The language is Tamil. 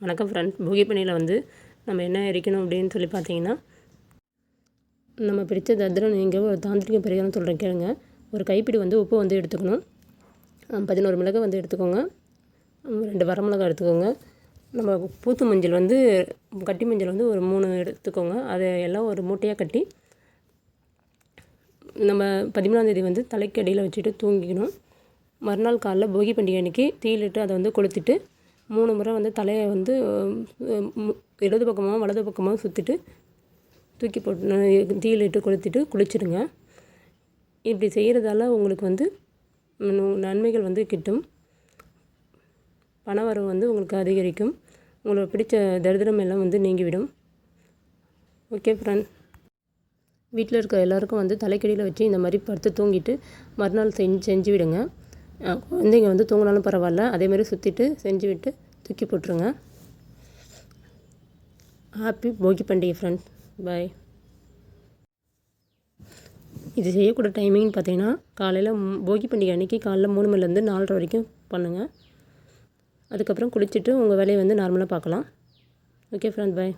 வணக்கம் ஃப்ரெண்ட்ஸ் பூகி பண்டிகையில் வந்து நம்ம என்ன எரிக்கணும் அப்படின்னு சொல்லி பார்த்தீங்கன்னா நம்ம பிடித்த தத்திரம் நீங்கள் ஒரு தாந்திரிக பரிகாரம் சொல்கிறேன் கேளுங்க. ஒரு கைப்பிடி வந்து உப்பு வந்து எடுத்துக்கணும். பதினோரு மிளகாய் வந்து எடுத்துக்கோங்க. ரெண்டு வரமிளகாய் எடுத்துக்கோங்க. நம்ம பூத்து மஞ்சள் வந்து கட்டி மஞ்சள் வந்து ஒரு மூணு எடுத்துக்கோங்க. அதை எல்லாம் ஒரு மூட்டையாக கட்டி நம்ம பதிமூணாந்தேதி வந்து தலைக்கு அடியில் வச்சுட்டு தூங்கிக்கணும். மறுநாள் காலைல போகி பண்டிகை அன்றைக்கி தீயிலிட்டு அதை வந்து கொளுத்திட்டு மூணு முறை வந்து தலையை வந்து மு- இடது பக்கமாக வலது பக்கமாக சுற்றிட்டு தூக்கி போட்டு தீயிலிட்டு கொளுத்திட்டு குளிச்சிடுங்க. இப்படி செய்கிறதால உங்களுக்கு வந்து நன்மைகள் வந்து கிட்டும். பணவரவு வந்து உங்களுக்கு அதிகரிக்கும். உங்களுக்கு பிடிச்ச தரித்திரம் எல்லாம் வந்து நீங்கிவிடும். Okay friend. வீட்டில் இருக்க எல்லாருக்கும் வந்து தலைக்கடியில் வச்சு இந்த மாதிரி படுத்து தூங்கிட்டு மறுநாள் செஞ்சு செஞ்சு விடுங்க குழந்தைங்க வந்து தூங்கினாலும் பரவாயில்ல. அதேமாதிரி சுற்றிட்டு செஞ்சு விட்டு தூக்கி போட்டுருங்க. ஹாப்பி போகி பண்டிகை ஃப்ரெண்ட்ஸ் பாய் இது செய்யக்கூடிய டைமிங்னு பார்த்தீங்கன்னா காலையில் போகி பண்டிகை அன்றைக்கி காலைல மூணு மணிலேருந்து நாலரை வரைக்கும் பண்ணுங்கள் அதுக்கப்புறம் குளிச்சுட்டு உங்கள் வேலையை வந்து நார்மலாக பார்க்கலாம். ஓகே ஃப்ரெண்ட் பாய்